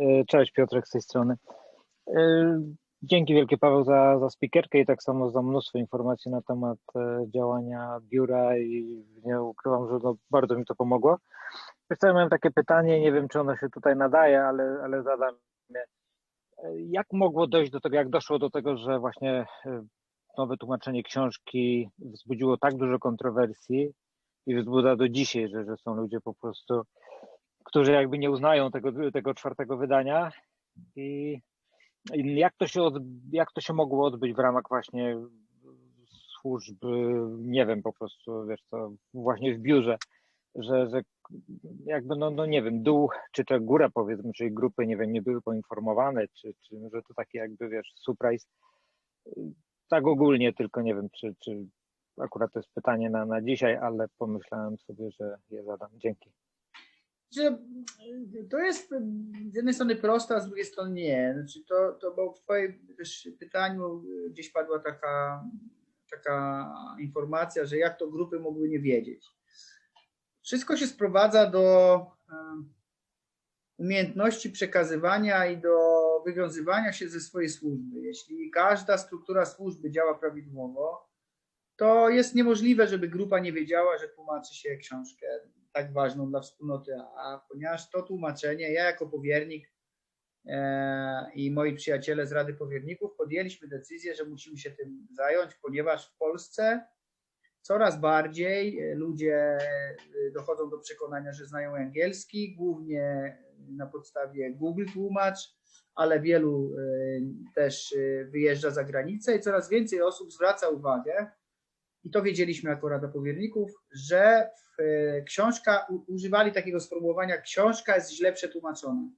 E, cześć, Piotrek z tej strony. E, dzięki wielkie Paweł za, za speakerkę i tak samo za mnóstwo informacji na temat e, działania biura i nie ukrywam, że no bardzo mi to pomogło. Wiesz co, miałem takie pytanie, nie wiem czy ono się tutaj nadaje, ale, ale zadam je. Jak mogło dojść do tego, jak doszło do tego, że właśnie nowe tłumaczenie książki wzbudziło tak dużo kontrowersji i wzbudza do dzisiaj, że, że są ludzie po prostu którzy jakby nie uznają tego, tego czwartego wydania. I, jak, to się od, jak to się mogło odbyć w ramach właśnie służb, nie wiem, po prostu, wiesz co, właśnie w biurze, że, że jakby, no, no nie wiem, dół, czy to góra powiedzmy, czyli grupy, nie wiem, nie były poinformowane, czy, czy że to taki jakby, wiesz, surprise, tak ogólnie, tylko nie wiem, czy, czy akurat to jest pytanie na, na dzisiaj, ale pomyślałem sobie, że je zadam. Dzięki że to jest z jednej strony proste, a z drugiej strony nie. Znaczy to, to bo w Twoim pytaniu gdzieś padła taka, taka informacja, że jak to grupy mogły nie wiedzieć. Wszystko się sprowadza do umiejętności przekazywania i do wywiązywania się ze swojej służby. Jeśli każda struktura służby działa prawidłowo, to jest niemożliwe, żeby grupa nie wiedziała, że tłumaczy się książkę tak ważną dla wspólnoty, a ponieważ to tłumaczenie, ja jako powiernik e, i moi przyjaciele z Rady Powierników podjęliśmy decyzję, że musimy się tym zająć, ponieważ w Polsce coraz bardziej ludzie e, dochodzą do przekonania, że znają angielski, głównie na podstawie Google Tłumacz, ale wielu e, też wyjeżdża za granicę i coraz więcej osób zwraca uwagę, i to wiedzieliśmy jako Rada Powierników, że e, książka, używali takiego sformułowania, książka jest źle przetłumaczona.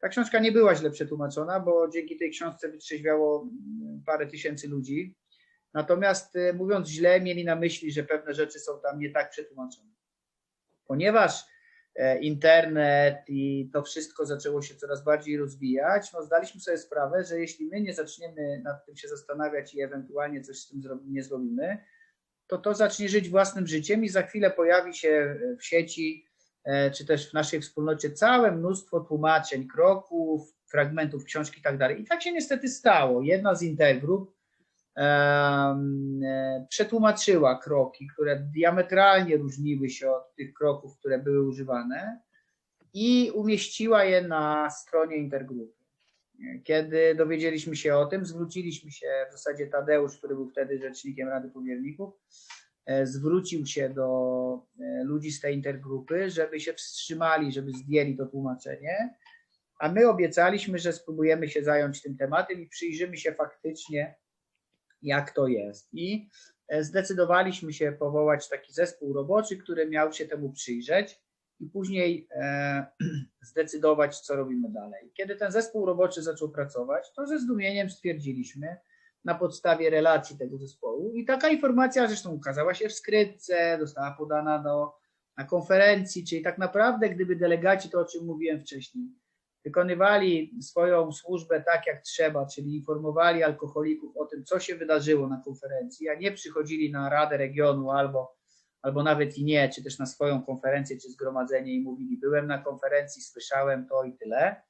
Ta książka nie była źle przetłumaczona, bo dzięki tej książce wytrzeźwiało mm, parę tysięcy ludzi. Natomiast e, mówiąc źle, mieli na myśli, że pewne rzeczy są tam nie tak przetłumaczone. Ponieważ e, internet i to wszystko zaczęło się coraz bardziej rozwijać, no zdaliśmy sobie sprawę, że jeśli my nie zaczniemy nad tym się zastanawiać i ewentualnie coś z tym nie zrobimy, to to zacznie żyć własnym życiem i za chwilę pojawi się w sieci e, czy też w naszej wspólnocie całe mnóstwo tłumaczeń, kroków, fragmentów książki i tak dalej. I tak się niestety stało. Jedna z intergrup um, przetłumaczyła kroki, które diametralnie różniły się od tych kroków, które były używane i umieściła je na stronie intergrupy. Kiedy dowiedzieliśmy się o tym, zwróciliśmy się, w zasadzie Tadeusz, który był wtedy rzecznikiem Rady Powierników, e, zwrócił się do e, ludzi z tej intergrupy, żeby się wstrzymali, żeby zdjęli to tłumaczenie, a my obiecaliśmy, że spróbujemy się zająć tym tematem i przyjrzymy się faktycznie, jak to jest. I e, zdecydowaliśmy się powołać taki zespół roboczy, który miał się temu przyjrzeć i później e, zdecydować, co robimy dalej. Kiedy ten zespół roboczy zaczął pracować, to ze zdumieniem stwierdziliśmy na podstawie relacji tego zespołu i taka informacja zresztą ukazała się w skrytce, została podana do, na konferencji, czyli tak naprawdę gdyby delegaci, to o czym mówiłem wcześniej, wykonywali swoją służbę tak jak trzeba, czyli informowali alkoholików o tym, co się wydarzyło na konferencji, a nie przychodzili na Radę Regionu albo albo nawet i nie, czy też na swoją konferencję, czy zgromadzenie i mówili, byłem na konferencji, słyszałem to i tyle,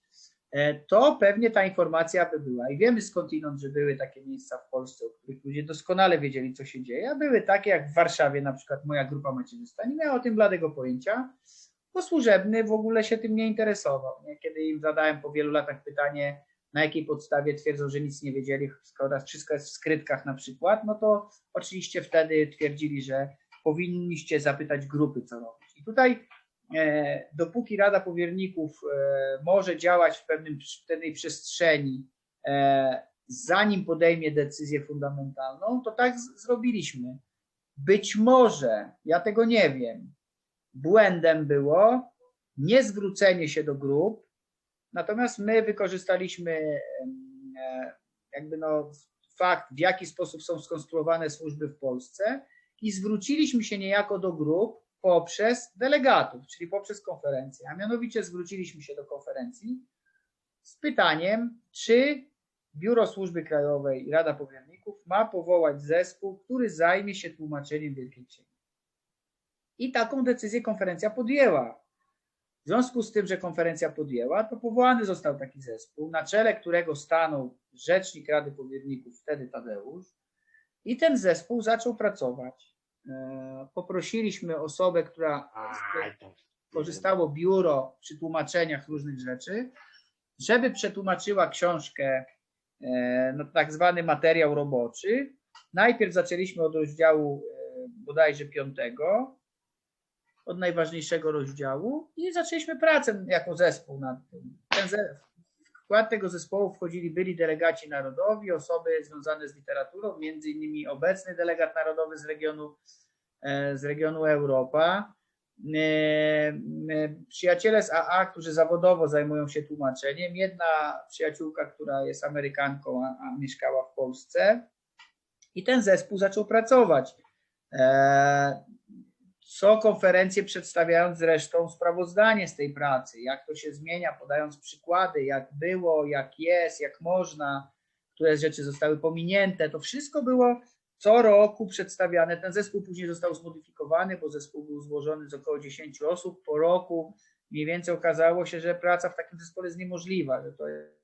e, to pewnie ta informacja by była. I wiemy skądinąd, że były takie miejsca w Polsce, o których ludzie doskonale wiedzieli, co się dzieje, a były takie jak w Warszawie, na przykład moja grupa macierzysta, nie miała o tym bladego pojęcia, bo służebny w ogóle się tym nie interesował. Kiedy im zadałem po wielu latach pytanie, na jakiej podstawie twierdzą, że nic nie wiedzieli, skoro wszystko jest w skrytkach na przykład, no to oczywiście wtedy twierdzili, że powinniście zapytać grupy, co robić. I tutaj e, dopóki Rada Powierników e, może działać w pewnym, pewnej przestrzeni, e, zanim podejmie decyzję fundamentalną, to tak zrobiliśmy. Być może, ja tego nie wiem, błędem było niezwrócenie się do grup, natomiast my wykorzystaliśmy jakby no fakt, w jaki sposób są skonstruowane służby w Polsce i zwróciliśmy się niejako do grup poprzez delegatów, czyli poprzez konferencję, a mianowicie zwróciliśmy się do konferencji z pytaniem, czy Biuro Służby Krajowej i Rada Powierników ma powołać zespół, który zajmie się tłumaczeniem Wielkiej Księgi. I taką decyzję konferencja podjęła. W związku z tym, że konferencja podjęła, to powołany został taki zespół, na czele którego stanął rzecznik Rady Powierników, wtedy Tadeusz, i ten zespół zaczął pracować. E, poprosiliśmy osobę, która korzystało biuro przy tłumaczeniach różnych rzeczy, żeby przetłumaczyła książkę, e, no, tak zwany materiał roboczy. Najpierw zaczęliśmy od rozdziału e, bodajże piątego, od najważniejszego rozdziału i zaczęliśmy pracę jako zespół nad tym. Ten w skład tego zespołu wchodzili byli delegaci narodowi, osoby związane z literaturą, między innymi obecny delegat narodowy z regionu, e, z regionu Europa, e, e, przyjaciele z AA, którzy zawodowo zajmują się tłumaczeniem, jedna przyjaciółka, która jest Amerykanką, a, a mieszkała w Polsce. I ten zespół zaczął pracować co konferencje przedstawiając zresztą sprawozdanie z tej pracy, jak to się zmienia, podając przykłady, jak było, jak jest, jak można, które rzeczy zostały pominięte. To wszystko było co roku przedstawiane. Ten zespół później został zmodyfikowany, bo zespół był złożony z około 10 osób. Po roku mniej więcej okazało się, że praca w takim zespole jest niemożliwa, że to jest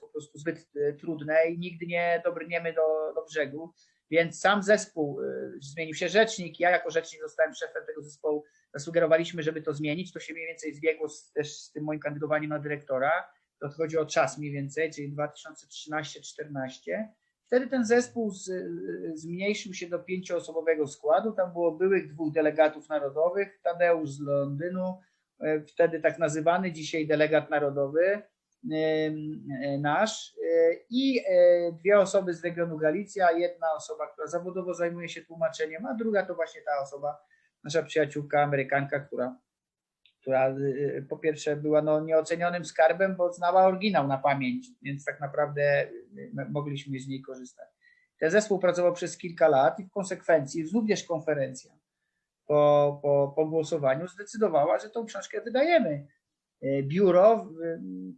po prostu zbyt e, trudne i nigdy nie dobrniemy do, do brzegu. Więc sam zespół, y, zmienił się rzecznik, ja jako rzecznik zostałem szefem tego zespołu, zasugerowaliśmy, żeby to zmienić, to się mniej więcej zbiegło z, też z tym moim kandydowaniem na dyrektora, to chodzi o czas mniej więcej, czyli 2013-14. Wtedy ten zespół z, y, zmniejszył się do pięcioosobowego składu, tam było byłych dwóch delegatów narodowych, Tadeusz z Londynu, y, wtedy tak nazywany, dzisiaj delegat narodowy, nasz. I e, dwie osoby z regionu Galicja, jedna osoba, która zawodowo zajmuje się tłumaczeniem, a druga to właśnie ta osoba, nasza przyjaciółka Amerykanka, która, która e, po pierwsze była no, nieocenionym skarbem, bo znała oryginał na pamięć, więc tak naprawdę e, mogliśmy z niej korzystać. Ten zespół pracował przez kilka lat i w konsekwencji również konferencja po, po, po głosowaniu zdecydowała, że tą książkę wydajemy. E, biuro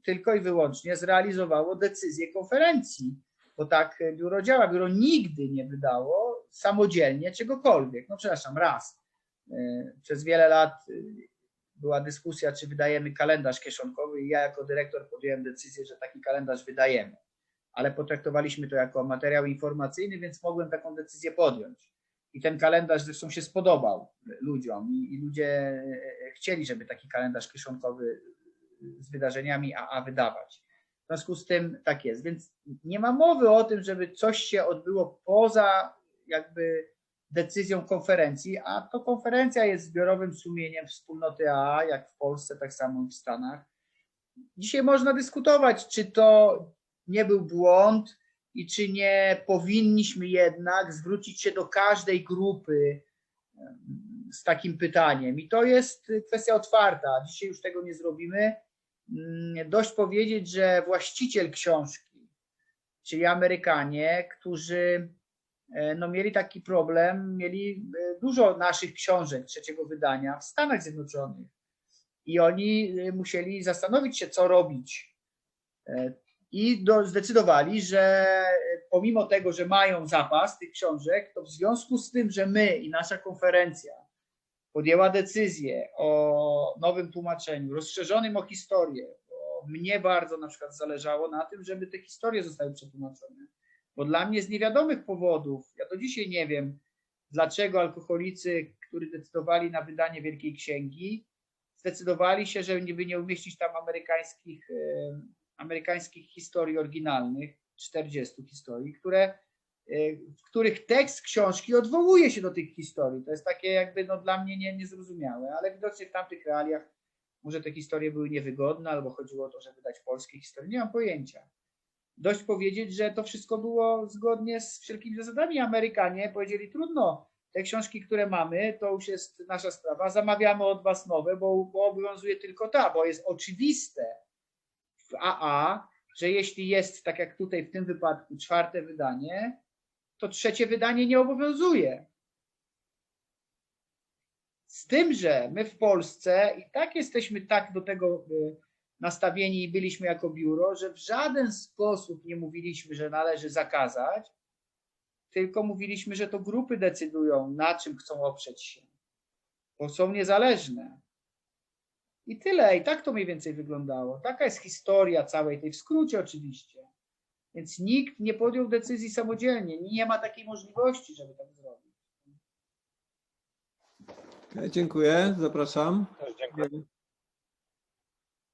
tylko i wyłącznie zrealizowało decyzję konferencji, bo tak biuro działa. Biuro nigdy nie wydało samodzielnie czegokolwiek. No przepraszam, raz. E, przez wiele lat e, była dyskusja, czy wydajemy kalendarz kieszonkowy i ja jako dyrektor podjąłem decyzję, że taki kalendarz wydajemy. Ale potraktowaliśmy to jako materiał informacyjny, więc mogłem taką decyzję podjąć. I ten kalendarz zresztą się spodobał ludziom i, i ludzie chcieli, żeby taki kalendarz kieszonkowy z wydarzeniami AA wydawać. W związku z tym tak jest. Więc nie ma mowy o tym, żeby coś się odbyło poza jakby decyzją konferencji, a to konferencja jest zbiorowym sumieniem wspólnoty AA, jak w Polsce, tak samo w Stanach. Dzisiaj można dyskutować, czy to nie był błąd i czy nie powinniśmy jednak zwrócić się do każdej grupy z takim pytaniem. I to jest kwestia otwarta. Dzisiaj już tego nie zrobimy. Mm, dość powiedzieć, że właściciel książki, czyli Amerykanie, którzy e, no, mieli taki problem, mieli e, dużo naszych książek trzeciego wydania w Stanach Zjednoczonych i oni e, musieli zastanowić się, co robić. I do, zdecydowali, że pomimo tego, że mają zapas tych książek, to w związku z tym, że my i nasza konferencja podjęła decyzję o nowym tłumaczeniu, rozszerzonym o historię, bo mnie bardzo na przykład zależało na tym, żeby te historie zostały przetłumaczone. Bo dla mnie z niewiadomych powodów, ja do dzisiaj nie wiem, dlaczego alkoholicy, którzy decydowali na wydanie Wielkiej Księgi, zdecydowali się, żeby nie umieścić tam amerykańskich, amerykańskich historii oryginalnych, 40 historii, które Y, w których tekst książki odwołuje się do tych historii. To jest takie jakby no, dla mnie nie, niezrozumiałe, ale widocznie w tamtych realiach może te historie były niewygodne, albo chodziło o to, żeby dać polskie historie. Nie mam pojęcia. Dość powiedzieć, że to wszystko było zgodnie z wszelkimi zasadami. Amerykanie powiedzieli, trudno, te książki, które mamy, to już jest nasza sprawa, zamawiamy od was nowe, bo, bo obowiązuje tylko ta, bo jest oczywiste AA, że jeśli jest, tak jak tutaj w tym wypadku, czwarte wydanie, to trzecie wydanie nie obowiązuje. Z tym, że my w Polsce i tak jesteśmy tak do tego y, nastawieni i byliśmy jako biuro, że w żaden sposób nie mówiliśmy, że należy zakazać, tylko mówiliśmy, że to grupy decydują, na czym chcą oprzeć się. bo są niezależne. I tyle, i tak to mniej więcej wyglądało. Taka jest historia całej tej, w skrócie oczywiście. Więc nikt nie podjął decyzji samodzielnie, nie ma takiej możliwości, żeby tak zrobić. Okej, Dziękuję, zapraszam. Też dziękuję.